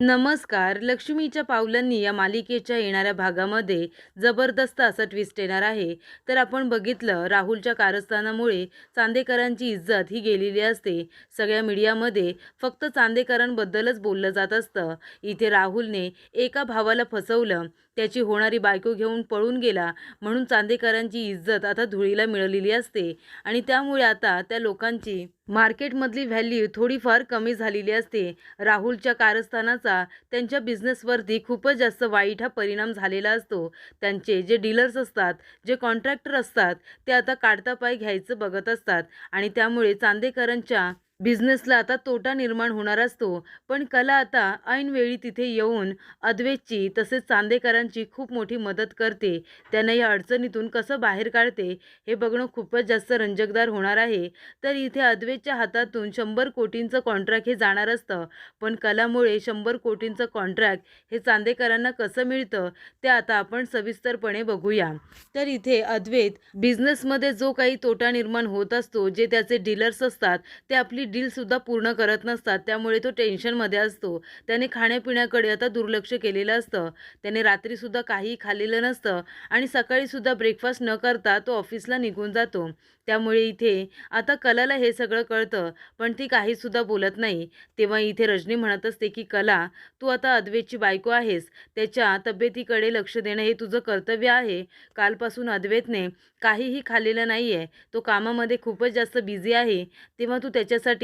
नमस्कार. लक्ष्मीच्या पावलांनी या मालिकेच्या येणाऱ्या भागामध्ये जबरदस्त असं ट्विस्ट येणार आहे. तर आपण बघितलं राहुलच्या कारस्थानामुळे चांदेकरांची इज्जत ही गेलेली असते. सगळ्या मीडियामध्ये फक्त चांदेकरांबद्दलच बोललं जात असतं. इथे राहुलने एका भावाला फसवलं. त्याची होणारी बायको घेऊन पळून गेला. म्हणून चांदेकरांची इज्जत आता धुळीला मिळालेली असते. आणि त्यामुळे आता त्या लोकांची मार्केटमधली व्हॅल्यू थोडीफार कमी झालेली असते. राहुलच्या कारस्थानाचा त्यांच्या बिझनेसवरती खूपच जास्त वाईट हा परिणाम झालेला असतो. त्यांचे जे डीलर्स असतात जे कॉन्ट्रॅक्टर असतात ते आता काढता पाय घ्यायचं बघत असतात आणि त्यामुळे चांदेकरांच्या बिझनेसला आता तोटा निर्माण होणार असतो. पण कला आता ऐनवेळी तिथे येऊन अद्वेतची तसेच चांदेकरांची खूप मोठी मदत करते. त्यांना या अडचणीतून कसं बाहेर काढते हे बघणं खूपच जास्त रंजकदार होणार आहे. तर इथे अद्वेतच्या हातातून शंभर कोटींचं कॉन्ट्रॅक्ट हे जाणार असतं. पण कलामुळे शंभर कोटींचं कॉन्ट्रॅक्ट हे चांदेकरांना कसं मिळतं ते आता आपण सविस्तरपणे बघूया. तर इथे अद्वैत बिझनेसमध्ये जो काही तोटा निर्माण होत असतो जे त्याचे डीलर्स असतात ते आपली डीलसुद्धा पूर्ण करत नसतात. त्यामुळे तो टेन्शनमध्ये असतो. त्याने खाण्यापिण्याकडे आता दुर्लक्ष केलेलं असतं. त्याने रात्रीसुद्धा काहीही खाल्लेलं नसतं आणि सकाळीसुद्धा ब्रेकफास्ट न करता तो ऑफिसला निघून जातो. त्यामुळे इथे आता कलाला हे सगळं कळतं पण ती काहीसुद्धा बोलत नाही. तेव्हा इथे रजनी म्हणत असते की कला तू आता अद्वेतची बायको आहेस. त्याच्या तब्येतीकडे लक्ष देणं हे तुझं कर्तव्य आहे. कालपासून अद्वैतने काहीही खाल्लेलं नाही आहे तो कामामध्ये खूपच जास्त बिझी आहे. तेव्हा तू त्याच्यासाठी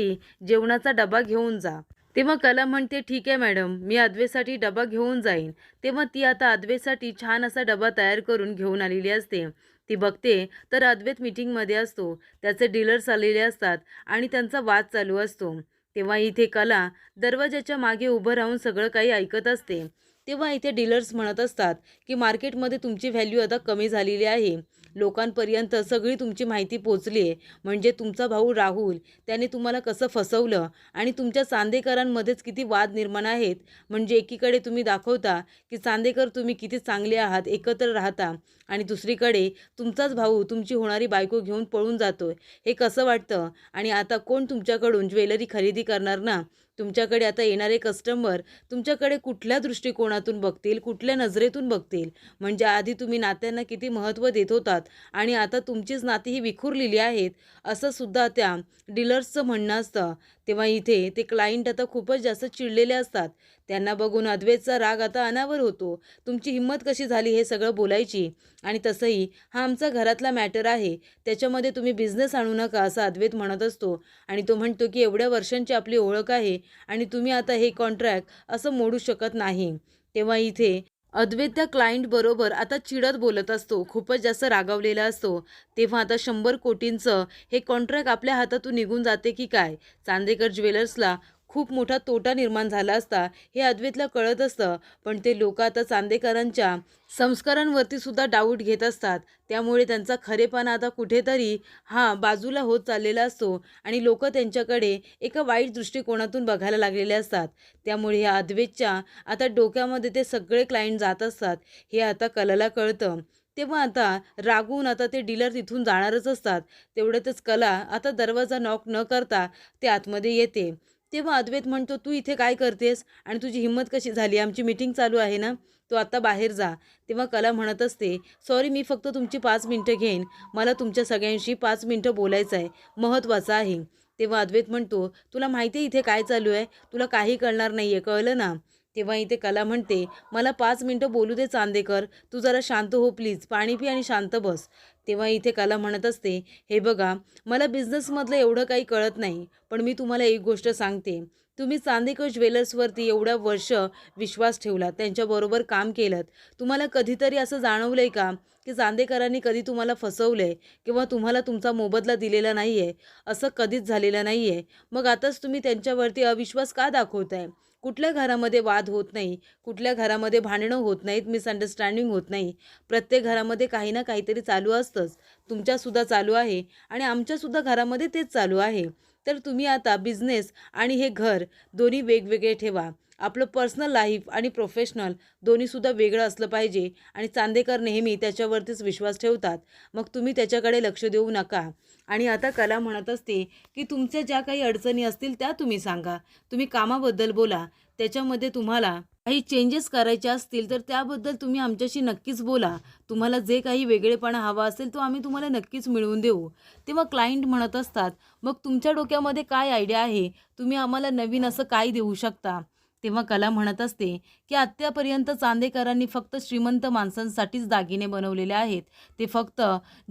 जेवणाचा डबा घेऊन जा. तेव्हा कला म्हणते ठीक आहे मॅडम मी अद्वेसाठी डबा घेऊन जाईन. तेव्हा ती आता अद्वेसाठी छान असा डबा तयार करून घेऊन आलेली असते. ती बघते तर अद्वैत मीटिंगमध्ये असतो. त्याचे डीलर्स आलेले असतात आणि त्यांचा वाद चालू असतो. तेव्हा इथे कला दरवाजाच्या मागे उभं राहून सगळं काही ऐकत असते. तेव्हा इथे डीलर्स म्हणत असतात की मार्केटमध्ये तुमची व्हॅल्यू आता कमी झालेली आहे. लोकांपर्यंत सगळी तुमची माहिती पोचली आहे. म्हणजे तुमचा भाऊ राहुल त्याने तुम्हाला कसं फसवलं आणि तुमच्या चांदेकरांमध्येच किती वाद निर्माण आहेत? म्हणजे एकीकडे तुम्ही दाखवता की चांदेकर तुम्ही किती चांगले आहात एकत्र राहता. आणि दुसरीकडे तुमचाच भाऊ तुमची होणारी बायको घेऊन पळून जातोय. हे कसं वाटतं? आणि आता कोण तुमच्याकडून ज्वेलरी खरेदी करणार ना? तुमच्याकडे आता येणारे कस्टमर तुमच्याकडे कुठल्या दृष्टिकोनातून बघतील? कुठल्या नजरेतून बघतील? म्हणजे आधी तुम्ही नात्यांना किती महत्त्व देत होतात आणि आता तुमचीच नाती ही विखुरलेली आहेत असं सुद्धा त्या डीलर्सचं म्हणणं असतं. तेव्हा इथे ते क्लायंट आता खूपच जास्त चिडलेले असतात. त्यांना बघून अद्वैतचा राग आता अनावर होतो. तुमची हिंमत कशी झाली हे सगळं बोलायची? आणि तसंही हा आमचा घरातला मॅटर आहे. त्याच्यामध्ये तुम्ही बिझनेस आणू नका असं अद्वैत म्हणत असतो. आणि तो म्हणतो की एवढ्या वर्षांची आपली ओळख आहे आणि तुम्ही आता हे कॉन्ट्रॅक्ट असं मोडू शकत नाही. तेव्हा इथे अद्वैत त्या क्लायंटबरोबर आता चिडत बोलत असतो. खूपच जास्त रागावलेला असतो. तेव्हा आता शंभर कोटींचं हे कॉन्ट्रॅक्ट आपल्या हातातून निघून जाते की काय? चांदेकर ज्वेलर्सला खूप मोठा तोटा निर्माण झाला असता हे अद्वैतला कळत असतं. पण ते लोक आता चांदेकरांच्या संस्कारांवरती सुद्धा डाऊट घेत असतात. त्यामुळे त्यांचा खरेपणा आता कुठेतरी हा बाजूला होत चाललेला असतो आणि लोक त्यांच्याकडे एका वाईट दृष्टिकोनातून बघायला लागलेले असतात. त्यामुळे ह्या अद्वैतच्या आता डोक्यामध्ये ते सगळे क्लायंट जात असतात. हे आता कलाला कळतं. तेव्हा आता रागून आता ते डीलर तिथून जाणारच असतात. तेवढ्यातच कला आता दरवाजा नॉक न करता ते आतमध्ये येते. तेव्हा अद्वैत म्हणतो तू इथे काय करतेस? आणि तुझी हिंमत कशी झाली? आमची मीटिंग चालू आहे ना? तू आत्ता बाहेर जा. तेव्हा कला म्हणत असते सॉरी मी फक्त तुमची पाच मिनटं घेईन. मला तुमच्या सगळ्यांशी पाच मिनटं बोलायचं आहे. महत्त्वाचं आहे. तेव्हा अद्वैत म्हणतो तुला माहिती आहे इथे काय चालू आहे? तुला काही कळणार नाही आहे कळलं ना? तेव्हा इथे कला म्हणते मला पाच मिनटं बोलू दे चांदेकर. तू जरा शांत हो प्लीज. पाणी पी आणि शांत बस. तेव्हा इथे कला म्हणत असते हे बघा मला बिझनेसमधलं एवढं काही कळत नाही पण मी तुम्हाला एक गोष्ट सांगते. तुम्ही चांदेकर ज्वेलर्सवरती एवढ्या वर्ष विश्वास ठेवला त्यांच्याबरोबर काम केलं तुम्हाला कधीतरी असं जाणवलं आहे का की चांदेकरांनी कधी तुम्हाला फसवलं आहे किंवा तुम्हाला तुमचा मोबदला दिलेला नाही आहे असं कधीच झालेलं नाही आहे मग आताच तुम्ही त्यांच्यावरती अविश्वास का दाखवताय? कुठल्या घरामध्ये वाद होत नाही कुठल्या घरामध्ये भांडणं होत नाहीत मिसअंडरस्टँडिंग होत नाही. प्रत्येक घरामध्ये काही ना काहीतरी चालू असतंच. तुमच्यासुद्धा चालू आहे आणि आमच्यासुद्धा घरामध्ये तेच चालू आहे. तर तुम्ही आता बिझनेस आणि हे घर दोन्ही वेगवेगळे ठेवा. आपलं पर्सनल लाईफ आणि प्रोफेशनल दोन्हीसुद्धा वेगळं असलं पाहिजे आणि चांदेकर नेहमी त्याच्यावरतीच विश्वास ठेवतात. मग तुम्ही त्याच्याकडे लक्ष देऊ नका. आणि आता कला म्हणत असते की तुमच्या ज्या काही अडचणी असतील त्या तुम्ही सांगा. तुम्ही कामाबद्दल बोला. त्याच्यामध्ये तुम्हाला काही चेंजेस करायचे असतील तर त्याबद्दल तुम्ही आमच्याशी नक्कीच बोला. तुम्हाला जे काही वेगळेपणा हवा असेल तो आम्ही तुम्हाला नक्कीच मिळवून देऊ. तेव्हा क्लायंट म्हणत असतात मग तुमच्या डोक्यामध्ये काय आयडिया आहे? तुम्ही आम्हाला नवीन असं काय देऊ शकता? तेव्हा कला म्हणत असते की आत्तापर्यंत चांदेकरांनी फक्त श्रीमंत माणसांसाठीच दागिने बनवलेले आहेत. ते फक्त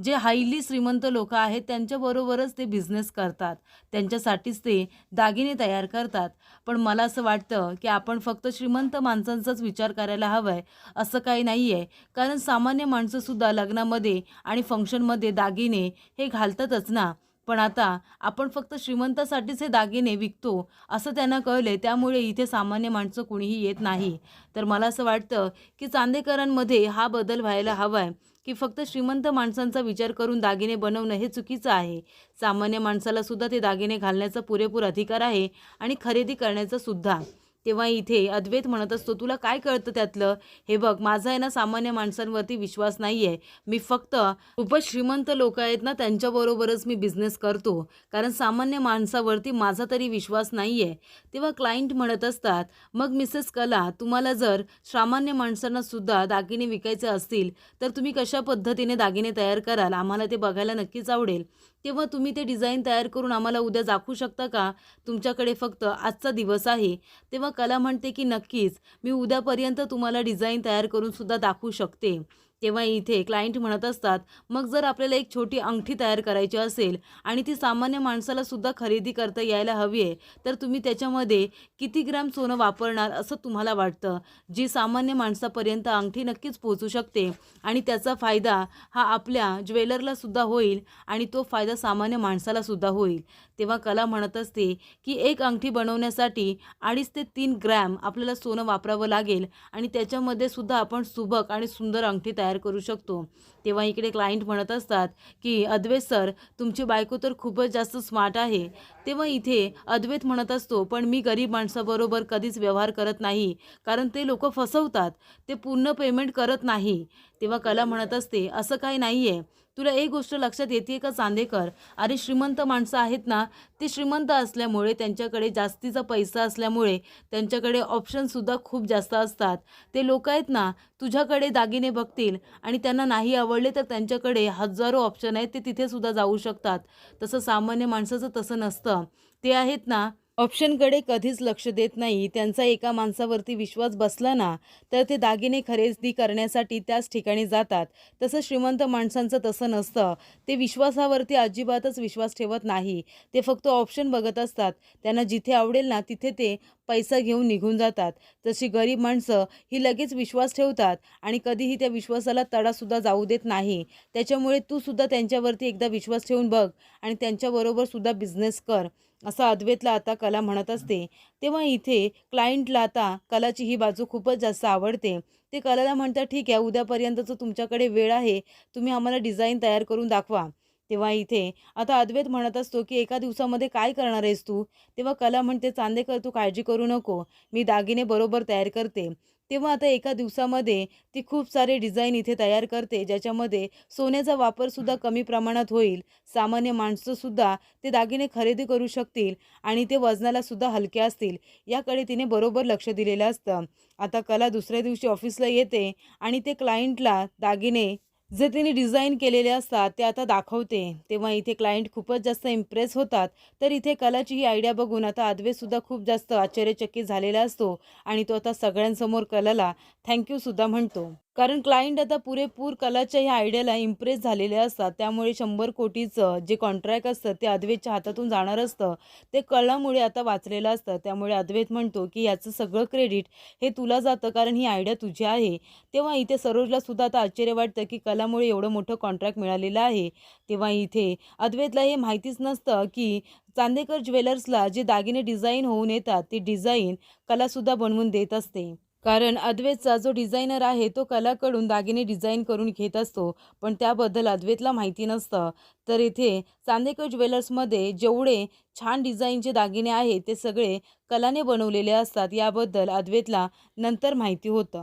जे हायली श्रीमंत लोक आहेत त्यांच्याबरोबरच ते बिझनेस करतात. त्यांच्यासाठीच ते दागिने तयार करतात. पण मला असं वाटतं की आपण फक्त श्रीमंत माणसांचाच विचार करायला हवं आहे असं काही नाही आहे कारण सामान्य माणसंसुद्धा लग्नामध्ये आणि फंक्शनमध्ये दागिने हे घालतातच ना. पण आता आपण फक्त श्रीमंतासाठीच हे दागिने विकतो असं त्यांना कळले त्यामुळे इथे सामान्य माणसं कुणीही येत नाही. तर मला असं वाटतं की चांदेकरांमध्ये हा बदल व्हायला हवा आहे की फक्त श्रीमंत माणसांचा विचार करून दागिने बनवणं हे चुकीचं आहे. सामान्य माणसाला सुद्धा ते दागिने घालण्याचा पुरेपूर अधिकार आहे आणि खरेदी करण्याचा सुद्धा. तेव्हा इथे अद्वैत म्हणत असतो तुला काय कळतं त्यातलं? हे बघ माझा आहे ना सामान्य माणसांवरती विश्वास नाही आहे मी फक्त खूपच श्रीमंत लोक आहेत ना त्यांच्याबरोबरच मी बिझनेस करतो. कारण सामान्य माणसावरती माझा तरी विश्वास नाही आहे तेव्हा क्लायंट म्हणत असतात मग मिसेस कला तुम्हाला जर सामान्य माणसांनासुद्धा दागिने विकायचे असतील तर तुम्ही कशा पद्धतीने दागिने तयार कराल? आम्हाला ते बघायला नक्कीच आवडेल. तेव्हा तुम्ही ते डिझाईन तयार करून आम्हाला उद्या दाखवू शकता का? तुमच्याकडे फक्त आजचा दिवस आहे. तेव्हा कला म्हणते की नक्कीच. मी उद्यापर्यंत तुम्हाला डिझाईन तयार करून सुद्धा दाखवू शकते. तेव्हा इथे क्लायंट म्हणत असतात मग जर आपल्याला एक छोटी अंगठी तयार करायची असेल आणि ती सामान्य माणसाला सुद्धा खरेदी करता यायला हवी आहे तर तुम्ही त्याच्यामध्ये किती ग्रॅम सोनं वापरणार असं तुम्हाला वाटतं? जी सामान्य माणसापर्यंत अंगठी नक्कीच पोहोचू शकते आणि त्याचा फायदा हा आपल्या ज्वेलरला सुद्धा होईल आणि तो फायदा सामान्य माणसाला सुद्धा होईल. तेव्हा कला म्हणत असते की एक अंगठी बनवण्यासाठी अडीच ते तीन ग्रॅम आपल्याला सोनं वापरावं लागेल आणि त्याच्यामध्ये सुद्धा आपण सुबक आणि सुंदर अंगठी तयार करू शकतो. तेव्हा इकडे क्लायंट म्हणत असतात की अद्वैत सर तुमची बायको तर खूपच जास्त स्मार्ट आहे. तेव्हा इथे अद्वैत म्हणत असतो पण मी गरीब माणसाबरोबर कधीच व्यवहार करत नाही कारण ते लोक फसवतात. ते पूर्ण पेमेंट करत नाही. तेव्हा कला म्हणत असते असं काही नाही आहे तुला एक गोष्ट लक्षात येते का चांदेकर? अरे श्रीमंत माणसं आहेत ना ते श्रीमंत असल्यामुळे त्यांच्याकडे जास्तीचा पैसा असल्यामुळे त्यांच्याकडे ऑप्शनसुद्धा खूप जास्त असतात. ते लोक आहेत ना तुझ्याकडे दागिने बघतील आणि त्यांना नाही आवडले तर त्यांच्याकडे हजारो ऑप्शन आहेत ते तिथेसुद्धा जाऊ शकतात. तसं सामान्य माणसाचं तसं नसतं. ते आहेत ना ऑप्शनकडे कधीच लक्ष देत नाही. त्यांचा एका माणसावरती विश्वास बसला ना तर ते दागिने खरेदी करण्यासाठी त्याच ठिकाणी जातात. तसं श्रीमंत माणसांचं तसं नसतं. ते विश्वासावरती अजिबातच विश्वास ठेवत नाही. ते फक्त ऑप्शन बघत असतात. त्यांना जिथे आवडेल ना तिथे ते पैसा घेऊन निघून जातात. तशी गरीब माणसं ही लगेच विश्वास ठेवतात आणि कधीही त्या विश्वासाला तडासुद्धा जाऊ देत नाही. त्याच्यामुळे तू सुद्धा त्यांच्यावरती एकदा विश्वास ठेवून बघ आणि त्यांच्याबरोबर सुद्धा बिझनेस कर. असं अद्वैतला आता कला म्हणत असते तेव्हा इथे क्लायंटला आता कलाची ही बाजू खूपच जास्त आवडते. ते कलाला म्हणतात ठीक आहे उद्यापर्यंतचं तुमच्याकडे वेळ आहे तुम्ही आम्हाला डिझाईन तयार करून दाखवा. तेव्हा इथे. आता अद्वैत म्हणत असतो की एका दिवसामध्ये काय करणार आहेस तू? तेव्हा कला म्हणते चांदेकर तू काळजी करू नको. मी दागिने बरोबर तयार करते. तेव्हा आता एका दिवसामध्ये ती खूप सारे डिझाईन इथे तयार करते ज्याच्यामध्ये सोन्याचा वापरसुद्धा कमी प्रमाणात होईल. सामान्य माणसंसुद्धा ते दागिने खरेदी करू शकतील आणि ते वजनाला सुद्धा हलके असतील याकडे तिने बरोबर लक्ष दिलेलं असतं. आता कला दुसऱ्या दिवशी ऑफिसला येते आणि ते क्लायंटला दागिने जे तिने डिझाईन केलेले असतात ते आता दाखवते. तेव्हा इथे क्लायंट खूपच जास्त इम्प्रेस होतात. तर इथे कलाची ही आयडिया बघून आता आदवेसुद्धा खूप जास्त आश्चर्यचकित झालेला असतो आणि तो आता सगळ्यांसमोर कलाला थँक्यूसुद्धा म्हणतो. कारण क्लायंट आता पुरेपूर कलाच्या ह्या आयडियाला इम्प्रेस झालेले असतात. त्यामुळे शंभर कोटीचं जे कॉन्ट्रॅक्ट असतं ते अद्वैतच्या हातातून जाणार असतं. ते कलामुळे आता वाचलेलं असतं. त्यामुळे अद्वैत म्हणतो की याचं सगळं क्रेडिट हे तुला जातं कारण ही आयडिया तुझी आहे. तेव्हा इथे सरोजला सुद्धा आता आश्चर्य वाटतं की कलामुळे एवढं मोठं कॉन्ट्रॅक्ट मिळालेलं आहे. तेव्हा इथे अद्वैतला हे माहितीच नसतं की चांदेकर ज्वेलर्सला जे दागिने डिझाईन होऊन येतात ती डिझाईन कलासुद्धा बनवून देत असते. कारण अद्वैतचा जो डिझायनर आहे तो कलाकडून दागिने डिझाईन करून घेत असतो पण त्याबद्दल अद्वैतला माहिती नसतं. तर इथे चांदेकर ज्वेलर्समध्ये जेवढे छान डिझाईनचे दागिने आहेत ते सगळे कलाने बनवलेले असतात. याबद्दल अद्वैतला नंतर माहिती होतं.